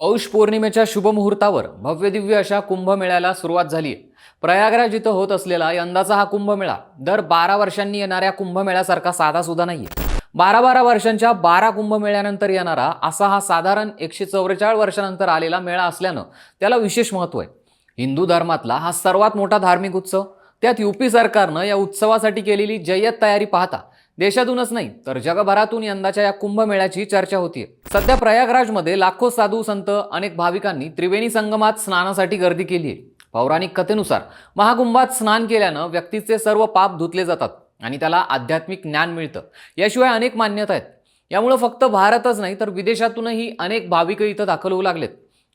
औष पौर्णिमेच्या शुभमुहूर्तावर भव्यदिव्य अशा कुंभमेळ्याला सुरुवात झाली. आहे प्रयागराज इथं होत असलेला यंदाचा हा कुंभमेळा दर बारा वर्षांनी येणाऱ्या कुंभमेळ्यासारखा साधा सुद्धा बारा बारा वर्षांच्या बारा कुंभमेळ्यानंतर येणारा असा हा साधारण एकशे चौवेचाळीस वर्षानंतर आलेला मेळा असल्यानं त्याला विशेष महत्त्व आहे. हिंदू धर्मातला हा सर्वात मोठा धार्मिक उत्सव. त्यात युपी सरकारनं या उत्सवासाठी केलेली जय्यत तयारी पाहता देशातूनच नाही तर जगभरातून यंदाच्या या कुंभमेळ्याची चर्चा होतीये. सध्या प्रयागराजमध्ये लाखो साधू संत अनेक भाविकांनी त्रिवेणी संगमात स्नानासाठी गर्दी केली आहे पौराणिक कथेनुसार महाकुंभात स्नान केल्यानं व्यक्तीचे सर्व पाप धुतले जातात आणि त्याला आध्यात्मिक ज्ञान मिळतं. याशिवाय अनेक मान्यता आहेत. यामुळे फक्त भारतच नाही तर विदेशातूनही अनेक भाविक इथं दाखल होऊ लागलेत.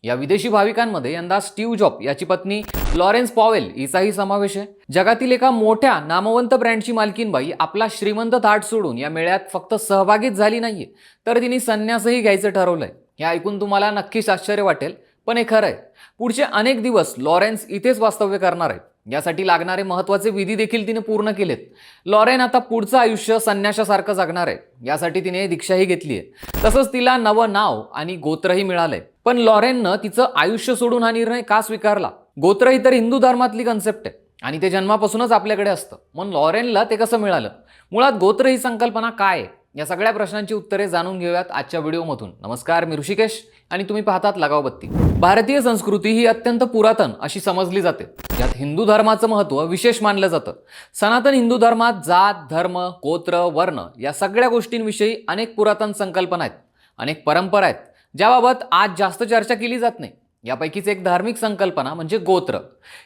या विदेशी भाविकांमध्ये यंदा स्टीव्ह जॉब याची पत्नी लॉरेन्स पॉवेल हिचाही समावेश आहे. जगातील एका मोठ्या नामवंत ब्रँडची मालकीनबाई आपला श्रीमंत थाट सोडून या मेळ्यात फक्त सहभागीच झाली नाहीये. तर तिने संन्यासही घ्यायचं ठरवलंय. हे ऐकून तुम्हाला नक्कीच आश्चर्य वाटेल पण हे खरं आहे पुढचे अनेक दिवस लॉरेन्स इथेच वास्तव्य करणार आहे यासाठी लागणारे महत्त्वाचे विधी देखील तिने पूर्ण केलेत. लॉरेन आता पुढचं आयुष्य संन्याशासारखं जगणार आहे. यासाठी तिने दीक्षाही घेतली आहे. तसंच तिला नवं नाव आणि गोत्रही मिळालंय. पण लॉरेननं तिचं आयुष्य सोडून हा निर्णय का स्वीकारला? गोत्र ही तर हिंदू धर्मातली कन्सेप्ट आहे. आणि ते जन्मापासूनच आपल्याकडे असतं. मग लॉरेनला ते कसं मिळालं? मुळात गोत्र ही संकल्पना काय आहे? या सगळ्या प्रश्नांची उत्तरे जाणून घेऊयात आजच्या व्हिडिओमधून. नमस्कार मी ऋषिकेश आणि तुम्ही पाहतात लगाव बत्ती. भारतीय संस्कृती ही अत्यंत पुरातन अशी समजली जाते. यात हिंदू धर्माचं महत्त्व विशेष मानलं जातं. सनातन हिंदू धर्मात जात धर्म गोत्र वर्ण या सगळ्या गोष्टींविषयी अनेक पुरातन संकल्पना आहेत अनेक परंपरा आहेत ज्याबाबत आज जास्त चर्चा केली जात नाही. यापैकीच एक धार्मिक संकल्पना म्हणजे गोत्र.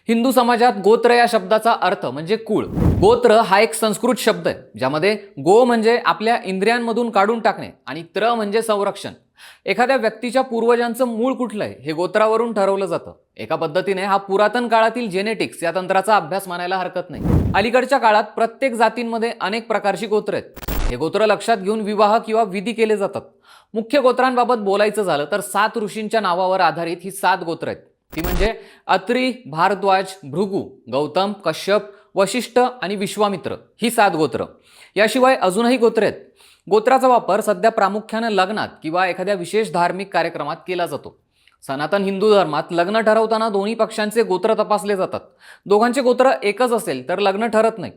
हिंदू समाजात गोत्र या शब्दाचा अर्थ म्हणजे कुळ. गोत्र हा एक संस्कृत शब्द आहे ज्यामध्ये गो म्हणजे आपल्या इंद्रियांमधून काढून टाकणे आणि त्र म्हणजे संरक्षण. एखाद्या व्यक्तीच्या पूर्वजांचं मूळ कुठलं आहे हे गोत्रावरून ठरवलं जातं. एका पद्धतीने हा पुरातन काळातील जेनेटिक्स या तंत्राचा अभ्यास मानायला हरकत नाही. अलीकडच्या काळात प्रत्येक जातींमध्ये अनेक प्रकारची गोत्र आहेत. हे गोत्र लक्षात घेऊन विवाह किंवा विधी केले जातात. मुख्य गोत्रांबाबत बोलायचं झालं तर सात ऋषींच्या नावावर आधारित ही सात गोत्र आहेत. ती म्हणजे अत्री भारद्वाज भृगू गौतम कश्यप वशिष्ठ आणि विश्वामित्र ही सात गोत्र. याशिवाय अजूनही गोत्र आहेत. गोत्राचा वापर सध्या प्रामुख्यानं लग्नात किंवा एखाद्या विशेष धार्मिक कार्यक्रमात केला जातो. सनातन हिंदू धर्मात लग्न ठरवताना दोन्ही पक्षांचे गोत्र तपासले जातात. दोघांचे गोत्र एकच असेल तर लग्न ठरत नाही.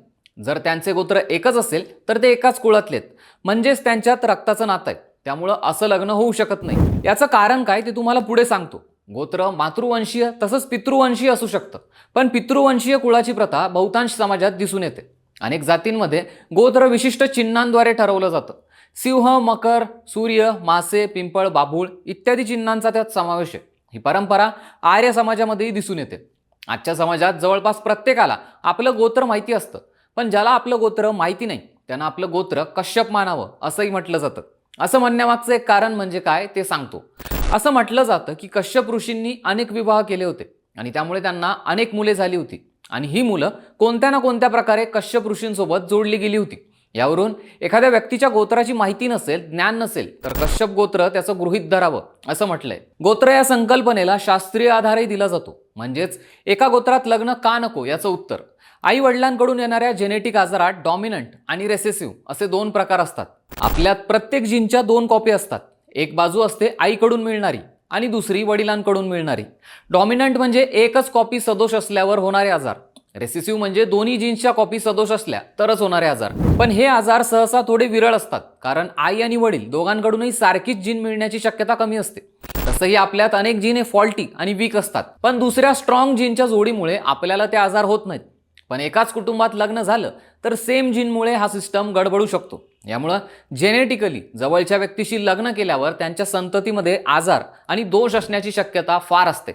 जर त्यांचे गोत्र एकच असेल तर ते एकाच कुळातलेत म्हणजेच त्यांच्यात रक्ताचं नातं आहे. त्यामुळं असं लग्न होऊ शकत नाही. याचं कारण काय ते तुम्हाला पुढे सांगतो. गोत्र मातृवंशीय तसंच पितृवंशीय असू शकतं. पण पितृवंशीय कुळाची प्रथा बहुतांश समाजात दिसून येते. अनेक जातींमध्ये गोत्र विशिष्ट चिन्हांद्वारे ठरवलं जातं. सिंह मकर सूर्य मासे पिंपळ बाभूळ इत्यादी चिन्हांचा त्यात समावेश आहे. ही परंपरा आर्य समाजामध्येही दिसून येते. आजच्या समाजात जवळपास प्रत्येकाला आपलं गोत्र माहिती असतं. पण ज्याला आपलं गोत्र माहिती नाही त्यांना आपलं गोत्र कश्यप मानावं असंही म्हटलं जातं. असं म्हणण्यामागचं एक कारण म्हणजे काय ते सांगतो. असं म्हटलं जातं की कश्यप ऋषींनी अनेक विवाह केले होते आणि त्यामुळे त्यांना अनेक मुले झाली होती. आणि ही मुलं कोणत्या ना कोणत्या प्रकारे कश्यप ऋषींसोबत जोडली गेली होती. यावरून एखाद्या व्यक्तीच्या गोत्राची माहिती नसेल ज्ञान नसेल तर कश्यप गोत्र त्याचं गृहित धरावं असं म्हटलंय. गोत्र या संकल्पनेला शास्त्रीय आधारही दिला जातो. म्हणजेच एका गोत्रात लग्न का नको याचं उत्तर. आई वडिलांकडून येणाऱ्या जेनेटिक आजारात डॉमिनंट आणि रेसेसिव्ह असे दोन प्रकार असतात. आपल्यात प्रत्येक जीनच्या दोन कॉपी असतात. एक बाजू असते आईकडून मिळणारी आणि दुसरी वडिलांकडून मिळणारी. डॉमिनंट म्हणजे एकच कॉपी सदोष असल्यावर होणारे आजार. रेसिसिव्ह म्हणजे दोन्ही जीन्सच्या कॉपी सदोष असल्या तरच होणारे आजार. पण हे आजार सहसा थोडे विरळ असतात कारण आई आणि वडील दोघांकडूनही सारखीच जीन मिळण्याची शक्यता कमी असते. तसंही आपल्यात अनेक जीन हे फॉल्टी आणि वीक असतात पण दुसऱ्या स्ट्रॉंग जीनच्या जोडीमुळे आपल्याला ते आजार होत नाहीत. पण एकाच कुटुंबात लग्न झालं तर सेम जीनमुळे हा सिस्टम गडबडू शकतो. यामुळं जेनेटिकली जवळच्या व्यक्तीशी लग्न केल्यावर त्यांच्या संततीमध्ये आजार आणि दोष असण्याची शक्यता फार असते.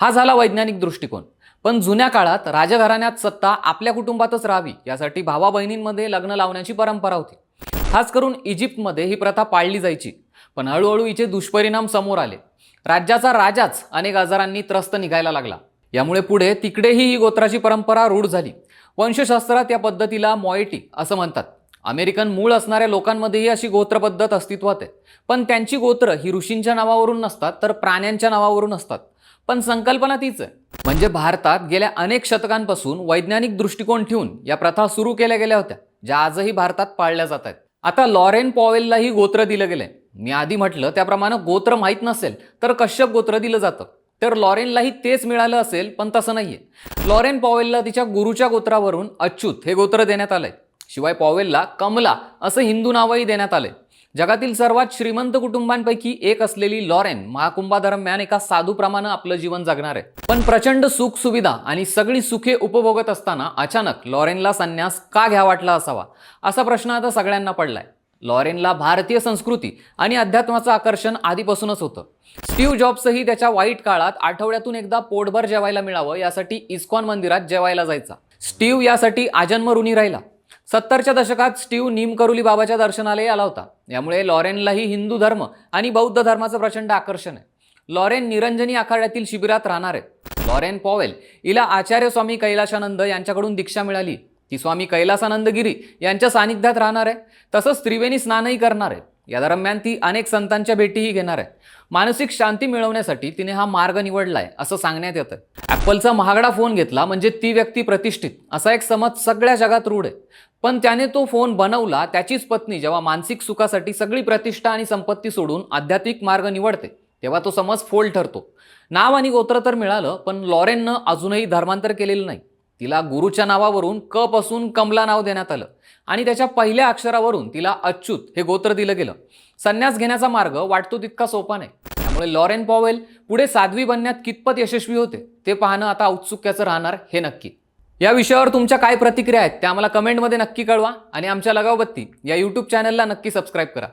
हा झाला वैज्ञानिक दृष्टिकोन. पण जुन्या काळात राजघराण्यात सत्ता आपल्या कुटुंबातच राहावी यासाठी भावा बहिणींमध्ये लग्न लावण्याची परंपरा होती. खास करून इजिप्तमध्ये ही प्रथा पाळली जायची. पण हळूहळू हिचे दुष्परिणाम समोर आले. राज्याचा राजाच अनेक आजारांनी त्रस्त निघायला लागला. यामुळे पुढे तिकडेही ही गोत्राची परंपरा रूढ झाली. वंशशास्त्रात या पद्धतीला मॉएटी असं म्हणतात. अमेरिकन मूळ असणाऱ्या लोकांमध्येही अशी गोत्र पद्धत अस्तित्वात आहे. पण त्यांची गोत्र ही ऋषींच्या नावावरून नसतात तर प्राण्यांच्या नावावरून असतात. पण संकल्पना तीच आहे. म्हणजे भारतात गेल्या अनेक शतकांपासून वैज्ञानिक दृष्टिकोन ठेवून या प्रथा सुरू केल्या गेल्या होत्या ज्या आजही भारतात पाळल्या जात आहेत. आता लॉरेन पॉवेललाही गोत्र दिलं गेलंय. मी आधी म्हटलं त्याप्रमाणे गोत्र माहीत नसेल तर कश्यप गोत्र दिलं जातं. तर लॉरेनलाही तेच मिळालं असेल पण तसं नाहीये. लॉरेन पॉवेलला तिच्या गुरुच्या गोत्रावरून अच्युत हे गोत्र देण्यात आलंय. शिवाय पॉवेलला कमला असं हिंदू नावही देण्यात आलंय. जगातील सर्वात श्रीमंत कुटुंबांपैकी एक असलेली लॉरेन महाकुंभादरम्यान एका साधूप्रमाणे आपलं जीवन जगणार आहे. पण प्रचंड सुख सुविधा आणि सगळी सुखे उपभोगत असताना अचानक लॉरेनला संन्यास का घ्या वाटला असावा? असा प्रश्न आता सगळ्यांना पडलाय. लॉरेनला भारतीय संस्कृती आणि अध्यात्माचं आकर्षण आधीपासूनच होतं. स्टीव्ह जॉब्सही त्याच्या वाईट काळात आठवड्यातून एकदा पोटभर जेवायला मिळावं यासाठी इस्कॉन मंदिरात जेवायला जायचा. स्टीव्ह यासाठी आजन्म ऋणी राहिला. सत्तरच्या दशकात स्टीव्ह नीमकरुली बाबाच्या दर्शनालाही आला होता. यामुळे लॉरेनलाही हिंदू धर्म आणि बौद्ध धर्माचं प्रचंड आकर्षण आहे. लॉरेन निरंजनी आखाड्यातील शिबिरात राहणार आहे. लॉरेन पॉवेल हिला आचार्य स्वामी कैलाशानंद यांच्याकडून दीक्षा मिळाली. ती स्वामी कैलासानंद गिरी यांच्या सानिध्यात राहणार आहे. तसंच त्रिवेणी स्नानही करणार आहे. या दरम्यान ती अनेक संतांच्या भेटीही घेणार आहे. मानसिक शांती मिळवण्यासाठी तिने हा मार्ग निवडलाय असं सांगण्यात येतं ॲपलचा महागडा फोन घेतला म्हणजे ती व्यक्ती प्रतिष्ठित असा एक समज सगळ्या जगात रूढ आहे. पण त्याने तो फोन बनवला त्याचीच पत्नी जेव्हा मानसिक सुखासाठी सगळी प्रतिष्ठा आणि संपत्ती सोडून आध्यात्मिक मार्ग निवडते तेव्हा तो समज फोल ठरतो. नाव आणि गोत्र तर मिळालं पण लॉरेननं अजूनही धर्मांतर केलेलं नाही. तिला गुरुच्या नावावरून क पासून कमला नाव देण्यात आलं. आणि त्याच्या पहिल्या अक्षरावरून तिला अच्युत हे गोत्र दिलं गेलं. संन्यास घेण्याचा मार्ग वाटतो तितका सोपा नाही. त्यामुळे लॉरेन पॉवेल पुढे साध्वी बनण्यात कितपत यशस्वी होते ते पाहणं आता औत्सुक्याचं राहणार हे नक्की. या विषयावर तुमच्या काय प्रतिक्रिया आहेत त्या आम्हाला कमेंटमध्ये नक्की कळवा आणि आमच्या लगावबत्ती या यूट्यूब चॅनलला नक्की सबस्क्राईब करा.